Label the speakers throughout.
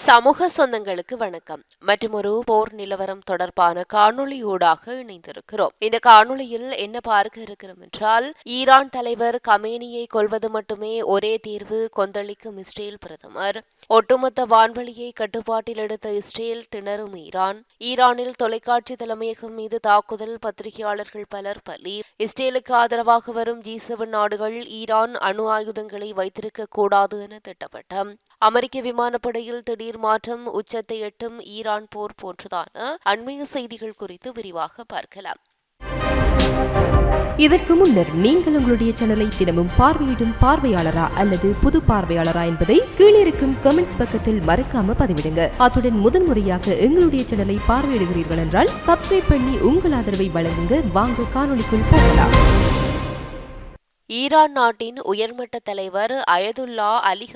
Speaker 1: சமூக சொந்தங்களுக்கு வணக்கம் மற்றும் ஒரு போர் நிலவரம் தொடர்பான காணொளியூடாக இணைந்திருக்கிறோம் இந்த காணொளியில் என்ன பார்க்க இருக்கிறோம் என்றால் ஈரான் தலைவர் கமேனியை கொள்வது மட்டுமே ஒரே தீர்வு கொந்தளிக்கும் இஸ்ரேல் பிரதமர் ஒட்டுமொத்த வான்வெளியை கட்டுப்பாட்டில் எடுத்த இஸ்ரேல் திணறும் ஈரான் ஈரானில் தொலைக்காட்சி தலைமையகம் மீது தாக்குதல் பத்திரிகையாளர்கள் பலர் பலி இஸ்ரேலுக்கு ஆதரவாக வரும் ஜி செவன் நாடுகள் ஈரான் அணு ஆயுதங்களை வைத்திருக்க கூடாது என திட்டவட்டம் அமெரிக்க விமானப்படையில் திடீர் திடீர் மாற்றம் உச்சத்தை எட்டும் ஈரான் போர் போன்றதான அண்மைய செய்திகள் குறித்து விரிவாக பார்க்கலாம்
Speaker 2: இதற்கு முன்னர் நீங்கள் உங்களுடைய சேனலை தினமும் பார்வையிடும் பார்வையாளரா அல்லது புது பார்வையாளரா என்பதை கீழே இருக்கும் கமெண்ட்ஸ் பக்கத்தில் மறக்காம பதிவிடுங்க அத்துடன் முதன்முறையாக எங்களுடைய சேனலை பார்வையிடுகிறீர்கள் என்றால் சப்ஸ்கிரைப் பண்ணி உங்கள் ஆதரவை வழங்குங்க வாங்க காணொலிக்குள் போகலாம்
Speaker 1: ஈரான் நாட்டின் உயர்மட்ட தலைவர் அயதுல்லா அலி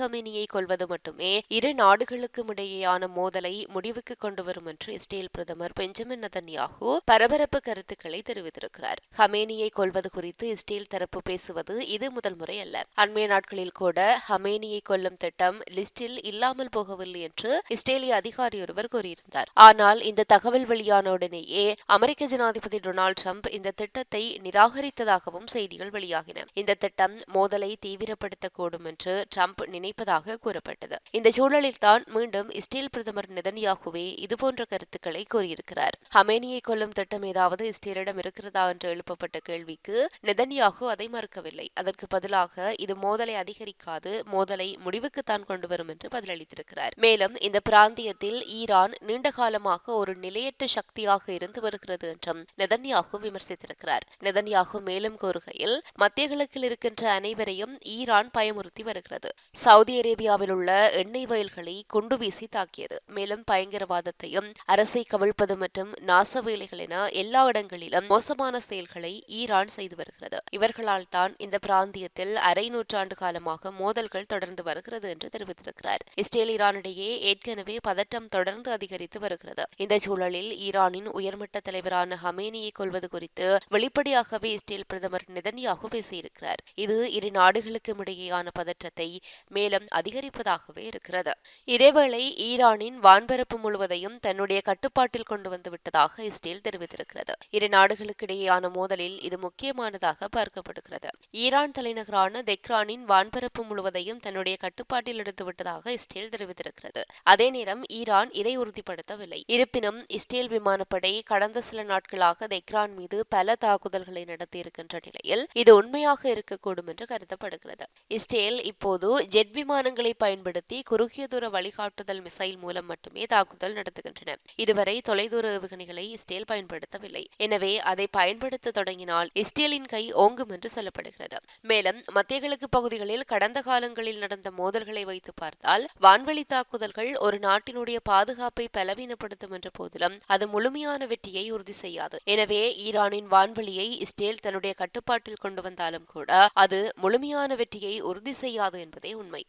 Speaker 1: கொள்வது மட்டுமே இரு நாடுகளுக்கும் இடையேயான மோதலை முடிவுக்கு வரும் என்று இஸ்ரேல் பிரதமர் பெஞ்சமின் நதன்யாகு பரபரப்பு கருத்துக்களை தெரிவித்திருக்கிறார் ஹமேனியை கொள்வது குறித்து இஸ்ரேல் தரப்பு பேசுவது இது முதல் முறை அல்ல அண்மைய நாட்களில் கூட ஹமேனியை கொல்லும் திட்டம் லிஸ்டில் இல்லாமல் போகவில்லை என்று இஸ்ரேலிய அதிகாரி ஒருவர் கூறியிருந்தார் ஆனால் இந்த தகவல் வெளியானவுடனேயே அமெரிக்க ஜனாதிபதி டொனால்டு ட்ரம்ப் இந்த திட்டத்தை நிராகரித்ததாகவும் செய்திகள் வெளியாகின இந்த திட்டம் மோதலை தீவிரப்படுத்தக்கூடும் என்று ட்ரம்ப் நினைப்பதாக கூறப்பட்டது இந்த சூழலில்தான் மீண்டும் இஸ்ரேல் பிரதமர் நிதன்யாகுவே இதுபோன்ற கருத்துக்களை கூறியிருக்கிறார் ஹமேனியை கொல்லும் திட்டம் ஏதாவது இஸ்ரேலிடம் இருக்கிறதா என்று எழுப்பப்பட்ட கேள்விக்கு நிதன்யாகு அதை மறுக்கவில்லை அதற்கு பதிலாக இது மோதலை அதிகரிக்காது மோதலை முடிவுக்குத்தான் கொண்டு வரும் என்று பதிலளித்திருக்கிறார் மேலும் இந்த பிராந்தியத்தில் ஈரான் நீண்ட காலமாக ஒரு நிலையற்ற சக்தியாக இருந்து வருகிறது என்றும் நிதன்யாகு விமர்சித்திருக்கிறார் நிதன்யாகு மேலும் கூறுகையில் மத்திய வடகிழக்கில் இருக்கின்ற அனைவரையும் ஈரான் பயமுறுத்தி வருகிறது சவுதி அரேபியாவில் உள்ள எண்ணெய் வயல்களை குண்டு வீசி தாக்கியது மேலும் பயங்கரவாதத்தையும் அரசை கவிழ்ப்பது மற்றும் நாச வேலைகள் என எல்லா இடங்களிலும் மோசமான செயல்களை ஈரான் செய்து வருகிறது இவர்களால் தான் இந்த பிராந்தியத்தில் அரை நூற்றாண்டு காலமாக மோதல்கள் தொடர்ந்து வருகிறது என்று தெரிவித்திருக்கிறார் இஸ்ரேல் ஈரானிடையே ஏற்கனவே பதட்டம் தொடர்ந்து அதிகரித்து வருகிறது இந்த சூழலில் ஈரானின் உயர்மட்ட தலைவரான ஹமேனியை கொள்வது குறித்து வெளிப்படையாகவே இஸ்ரேல் பிரதமர் நிதனியாக பேசியிருக்கிறார் இருக்கிறார் இது இரு நாடுகளுக்கும் இடையேயான பதற்றத்தை மேலும் அதிகரிப்பதாகவே இருக்கிறது இதேவேளை ஈரானின் வான்பரப்பு முழுவதையும் தன்னுடைய கட்டுப்பாட்டில் கொண்டு வந்துவிட்டதாக இஸ்ரேல் தெரிவித்திருக்கிறது இரு நாடுகளுக்கு இடையேயான மோதலில் இது முக்கியமானதாக பார்க்கப்படுகிறது ஈரான் தலைநகரான தெக்ரானின் வான்பரப்பு முழுவதையும் தன்னுடைய கட்டுப்பாட்டில் எடுத்துவிட்டதாக இஸ்ரேல் தெரிவித்திருக்கிறது அதே நேரம் ஈரான் இதை உறுதிப்படுத்தவில்லை இருப்பினும் இஸ்ரேல் விமானப்படை கடந்த சில நாட்களாக தெக்ரான் மீது பல தாக்குதல்களை நடத்தியிருக்கின்ற நிலையில் இது உண்மையாக இருக்கக்கூடும் என்று கருதப்படுகிறது இஸ்ரேல் இப்போது ஜெட் விமானங்களை பயன்படுத்தி குறுகிய தூர வழிகாட்டுதல் மிசைல் மூலம் மட்டுமே தாக்குதல் நடத்துகின்றன இதுவரை தொலைதூர ஏவுகணைகளை இஸ்ரேல் பயன்படுத்தவில்லை எனவே அதை பயன்படுத்த தொடங்கினால் இஸ்ரேலின் கை ஓங்கும் என்று சொல்லப்படுகிறது மேலும் மத்திய கிழக்கு பகுதிகளில் கடந்த காலங்களில் நடந்த மோதல்களை வைத்து பார்த்தால் வான்வழி தாக்குதல்கள் ஒரு நாட்டினுடைய பாதுகாப்பை பலவீனப்படுத்தும் என்ற போதிலும் அது முழுமையான வெற்றியை உறுதி செய்யாது எனவே ஈரானின் வான்வழியை இஸ்ரேல் தன்னுடைய கட்டுப்பாட்டில் கொண்டு வந்தாலும் கூட அது முழுமையான வெற்றியை உறுதி செய்யாது என்பதே உண்மை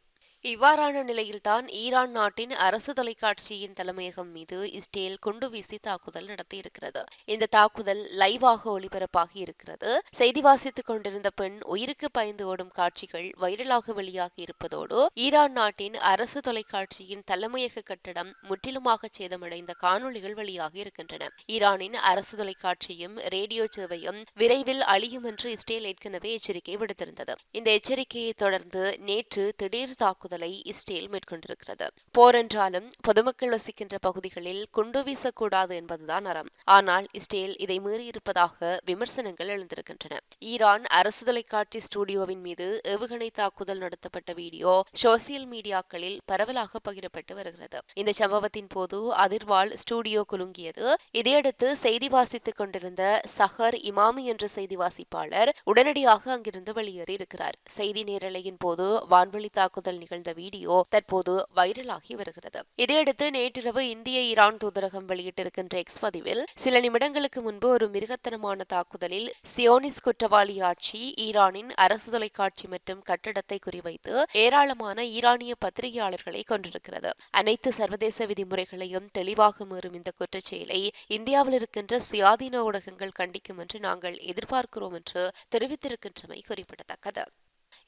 Speaker 1: இவ்வாறான நிலையில்தான் ஈரான் நாட்டின் அரசு தொலைக்காட்சியின் தலைமையகம் மீது இஸ்ரேல் குண்டு வீசி தாக்குதல் நடத்தியிருக்கிறது இந்த தாக்குதல் லைவாக ஒளிபரப்பாகி இருக்கிறது செய்தி வாசித்துக் கொண்டிருந்த பெண் உயிருக்கு பயந்து ஓடும் காட்சிகள் வைரலாக வெளியாகி இருப்பதோடு ஈரான் நாட்டின் அரசு தொலைக்காட்சியின் தலைமையக கட்டடம் முற்றிலுமாக சேதமடைந்த காணொலிகள் வெளியாகி இருக்கின்றன ஈரானின் அரசு தொலைக்காட்சியும் ரேடியோ சேவையும் விரைவில் அழியும் என்று இஸ்ரேல் ஏற்கனவே எச்சரிக்கை விடுத்திருந்தது இந்த எச்சரிக்கையை தொடர்ந்து நேற்று திடீர் தாக்குதல் தாக்குதலை இஸ்ரேல் மேற்கொண்டிருக்கிறது போர் என்றாலும் பொதுமக்கள் வசிக்கின்ற பகுதிகளில் குண்டு வீசக்கூடாது என்பதுதான் அறம் ஆனால் இஸ்ரேல் இதை மீறியிருப்பதாக விமர்சனங்கள் எழுந்திருக்கின்றன ஈரான் அரசு தொலைக்காட்சி ஸ்டுடியோவின் மீது ஏவுகணை தாக்குதல் நடத்தப்பட்ட வீடியோ சோசியல் மீடியாக்களில் பரவலாக பகிரப்பட்டு வருகிறது இந்த சம்பவத்தின் போது அதிர்வால் ஸ்டுடியோ குலுங்கியது இதையடுத்து செய்தி வாசித்துக் கொண்டிருந்த சஹர் இமாமி என்ற செய்தி வாசிப்பாளர் உடனடியாக அங்கிருந்து வெளியேறி இருக்கிறார் செய்தி நேரலையின் போது வான்வழி தாக்குதல் நிகழ்ச்சி நிகழ்ந்த வீடியோ தற்போது வைரலாகி வருகிறது இதையடுத்து நேற்றிரவு இந்திய ஈரான் தூதரகம் வெளியிட்டிருக்கின்ற எக்ஸ் பதிவில் சில நிமிடங்களுக்கு முன்பு ஒரு மிருகத்தனமான தாக்குதலில் சியோனிஸ் குற்றவாளி ஆட்சி ஈரானின் அரசு தொலைக்காட்சி மற்றும் கட்டடத்தை குறிவைத்து ஏராளமான ஈரானிய பத்திரிகையாளர்களை கொண்டிருக்கிறது அனைத்து சர்வதேச விதிமுறைகளையும் தெளிவாக மீறும் இந்த குற்றச்செயலை இந்தியாவில் இருக்கின்ற சுயாதீன ஊடகங்கள் கண்டிக்கும் என்று நாங்கள் எதிர்பார்க்கிறோம் என்று தெரிவித்திருக்கின்றமை குறிப்பிடத்தக்கது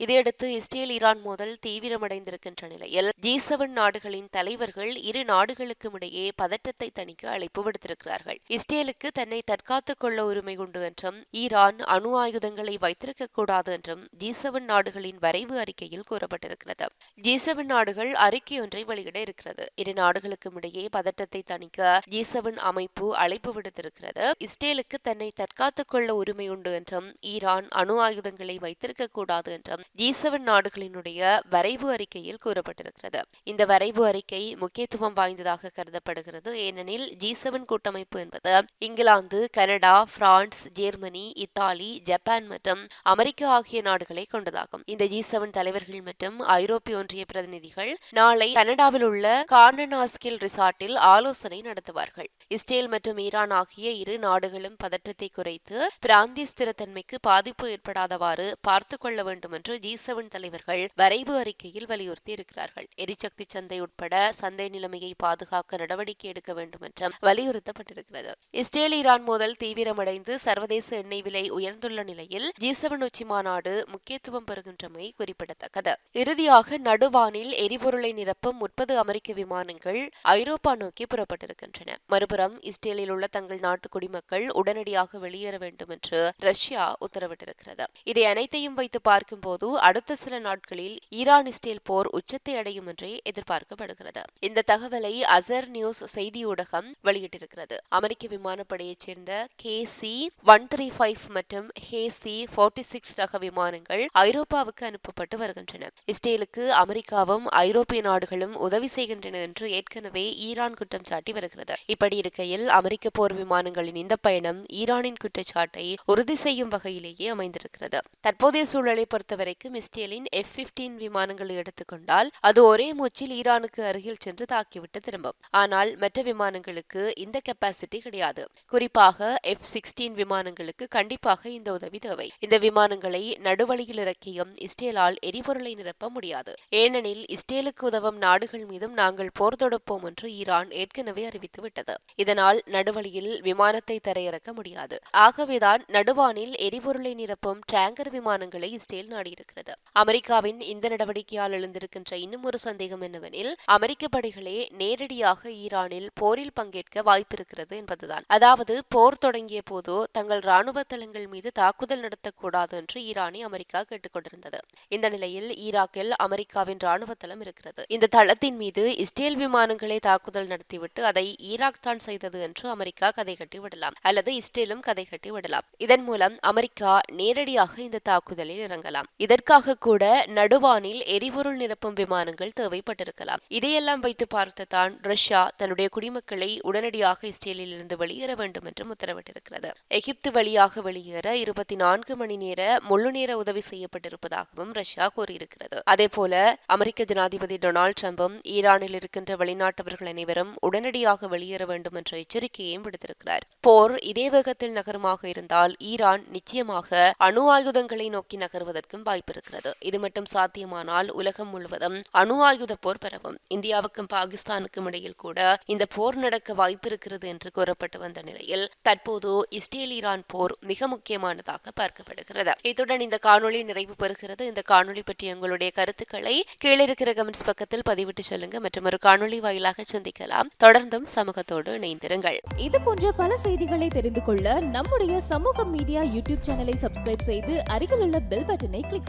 Speaker 1: இதையடுத்து இஸ்ரேல் ஈரான் மோதல் தீவிரமடைந்திருக்கின்ற நிலையில் ஜி செவன் நாடுகளின் தலைவர்கள் இரு நாடுகளுக்கும் இடையே பதற்றத்தை தணிக்க அழைப்பு விடுத்திருக்கிறார்கள் இஸ்ரேலுக்கு தன்னை தற்காத்துக் கொள்ள உரிமை உண்டு என்றும் ஈரான் அணு ஆயுதங்களை வைத்திருக்க கூடாது என்றும் ஜி செவன் நாடுகளின் வரைவு அறிக்கையில் கூறப்பட்டிருக்கிறது ஜி செவன் நாடுகள் அறிக்கை ஒன்றை வெளியிட இருக்கிறது இரு நாடுகளுக்கும் இடையே பதற்றத்தை தணிக்க ஜி செவன் அமைப்பு அழைப்பு விடுத்திருக்கிறது இஸ்ரேலுக்கு தன்னை தற்காத்துக் கொள்ள உரிமை உண்டு என்றும் ஈரான் அணு ஆயுதங்களை வைத்திருக்க கூடாது என்றும் ஜி செவன் நாடுகளினுடைய வரைவு அறிக்கையில் கூறப்பட்டிருக்கிறது இந்த வரைவு அறிக்கை முக்கியத்துவம் வாய்ந்ததாக கருதப்படுகிறது ஏனெனில் ஜி செவன் கூட்டமைப்பு என்பது England Canada France Germany Italy Japan மற்றும் அமெரிக்கா ஆகிய நாடுகளை கொண்டதாகும் இந்த ஜி செவன் தலைவர்கள் மற்றும் ஐரோப்பிய ஒன்றிய பிரதிநிதிகள் நாளை கனடாவில் உள்ள கார்னாஸ்கில் ரிசார்ட்டில் ஆலோசனை நடத்துவார்கள் இஸ்ரேல் மற்றும் ஈரான் ஆகிய இரு நாடுகளும் பதற்றத்தை குறைத்து பிராந்திய ஸ்திரத்தன்மைக்கு பாதிப்பு ஏற்படாதவாறு பார்த்துக் கொள்ள வேண்டும் என்று ஜி செவன் தலைவர்கள் வரைவு அறிக்கையில் வலியுறுத்தி இருக்கிறார்கள் எரிசக்தி சந்தை உட்பட சந்தை நிலைமையை பாதுகாக்க நடவடிக்கை எடுக்க வேண்டும் என்றும் வலியுறுத்தப்பட்டிருக்கிறது இஸ்ரேல் ஈரான் மோதல் தீவிரமடைந்து சர்வதேச எண்ணெய் விலை உயர்ந்துள்ள நிலையில் ஜி செவன் உச்சி மாநாடு முக்கியத்துவம் பெறுகின்றமை குறிப்பிடத்தக்கது இறுதியாக நடுவானில் எரிபொருளை நிரப்பும் முப்பது அமெரிக்க விமானங்கள் ஐரோப்பா நோக்கி புறப்பட்டிருக்கின்றன மறுபுறம் இஸ்ரேலில் உள்ள தங்கள் நாட்டு குடிமக்கள் உடனடியாக வெளியேற வேண்டும் என்று ரஷ்யா உத்தரவிட்டிருக்கிறது இதை அனைத்தையும் வைத்து பார்க்கும்போது குழு அடுத்த சில நாட்களில் ஈரான் இஸ்ரேல் போர் உச்சத்தை அடையும் என்றே எதிர்பார்க்கப்படுகிறது இந்த தகவலை அசர் நியூஸ் செய்தி ஊடகம் வெளியிட்டிருக்கிறது அமெரிக்க விமானப்படையைச் சேர்ந்த K C one three five மற்றும் ஹே சி ஃபோர்டி சிக்ஸ் ரக விமானங்கள் ஐரோப்பாவுக்கு அனுப்பப்பட்டு வருகின்றன இஸ்ரேலுக்கு அமெரிக்காவும் ஐரோப்பிய நாடுகளும் உதவி செய்கின்றன என்று ஏற்கனவே ஈரான் குற்றம் சாட்டி வருகிறது இப்படி இருக்கையில் அமெரிக்க போர் விமானங்களின் இந்த பயணம் ஈரானின் குற்றச்சாட்டை உறுதி செய்யும் வகையிலேயே அமைந்திருக்கிறது தற்போதைய சூழலை பொறுத்தவரை வரைக்கு இஸ்ரேலின் எஃப் பிப்டீன் விமானங்களை எடுத்துக்கொண்டால் அது ஒரே மூச்சில் ஈரானுக்கு அருகில் சென்று தாக்கிவிட்டு திரும்பும் ஆனால் மற்ற விமானங்களுக்கு இந்த கெப்பாசிட்டி கிடையாது குறிப்பாக எஃப் சிக்ஸ்டீன் விமானங்களுக்கு கண்டிப்பாக இந்த உதவி தேவை இந்த விமானங்களை நடுவழியில் இறக்கியும் இஸ்ரேலால் எரிபொருளை நிரப்ப முடியாது ஏனெனில் இஸ்ரேலுக்கு உதவும் நாடுகள் மீதும் நாங்கள் போர் தொடுப்போம் என்று ஈரான் ஏற்கனவே அறிவித்துவிட்டது இதனால் நடுவழியில் விமானத்தை தரையிறக்க முடியாது ஆகவேதான் நடுவானில் எரிபொருளை நிரப்பும் டிராங்கர் விமானங்களை இஸ்ரேல் நாடுகிறது தெரிவித்திருக்கிறது அமெரிக்காவின் இந்த நடவடிக்கையால் எழுந்திருக்கின்ற இன்னும் ஒரு சந்தேகம் என்னவெனில் அமெரிக்க படைகளே நேரடியாக ஈரானில் போரில் பங்கேற்க வாய்ப்பிருக்கிறது என்பதுதான் அதாவது போர் தொடங்கிய போது தங்கள் ராணுவ தளங்கள் மீது தாக்குதல் நடத்தக்கூடாது என்று ஈரானை அமெரிக்கா கேட்டுக்கொண்டிருந்தது இந்த நிலையில் ஈராக்கில் அமெரிக்காவின் ராணுவ தளம் இருக்கிறது இந்த தளத்தின் மீது இஸ்ரேல் விமானங்களை தாக்குதல் நடத்திவிட்டு அதை ஈராக் தான் செய்தது என்று அமெரிக்கா கதை கட்டி விடலாம் அல்லது இஸ்ரேலும் கதை கட்டி விடலாம் இதன் மூலம் அமெரிக்கா நேரடியாக இந்த தாக்குதலில் இறங்கலாம் இதற்காக கூட நடுவானில் எரிபொருள் நிரப்பும் விமானங்கள் தேவைப்பட்டிருக்கலாம் இதையெல்லாம் வைத்து பார்த்துதான் ரஷ்யா தன்னுடைய குடிமக்களை உடனடியாக இஸ்ரேலில் இருந்து வெளியேற வேண்டும் என்றும் உத்தரவிட்டிருக்கிறது எகிப்து வழியாக வெளியேற இருபத்தி நான்கு மணி நேர முழு நேர உதவி செய்யப்பட்டிருப்பதாகவும் ரஷ்யா கூறியிருக்கிறது அதேபோல அமெரிக்க ஜனாதிபதி டொனால்ட் டிரம்பும் ஈரானில் இருக்கின்ற வெளிநாட்டவர்கள் அனைவரும் உடனடியாக வெளியேற வேண்டும் என்ற எச்சரிக்கையையும் விடுத்திருக்கிறார் போர் இதே வேகத்தில் நகரமாக இருந்தால் ஈரான் நிச்சயமாக அணு ஆயுதங்களை நோக்கி நகர்வதற்கும் வாய்ப்பு வாய்ப்பு இருக்கிறது இது மட்டும் சாத்தியமானால் உலகம் முழுவதும் அணு ஆயுத போர் பரவும் இந்தியாவுக்கும் பாகிஸ்தானுக்கும் இடையில் கூட இந்த போர் நடக்க வாய்ப்பு இருக்கிறது என்று கூறப்பட்டு வந்த நிலையில் தற்போது இஸ்ரேல் ஈரான் போர் மிக முக்கியமானதாக பார்க்கப்படுகிறது இத்துடன் இந்த காணொலி நிறைவு பெறுகிறது இந்த காணொலி பற்றி உங்களுடைய கருத்துக்களை கீழே இருக்கிற கமெண்ட்ஸ் பக்கத்தில் பதிவிட்டு சொல்லுங்க மற்றும் ஒரு காணொலி வாயிலாக சந்திக்கலாம் தொடர்ந்தும் சமூகத்தோடு இணைந்திருங்கள் இது போன்ற பல செய்திகளை தெரிந்து கொள்ள நம்முடைய சமூக மீடியா யூடியூப் சேனலை சப்ஸ்கிரைப் செய்து அருகில் உள்ள பெல் பட்டனை கிளிக்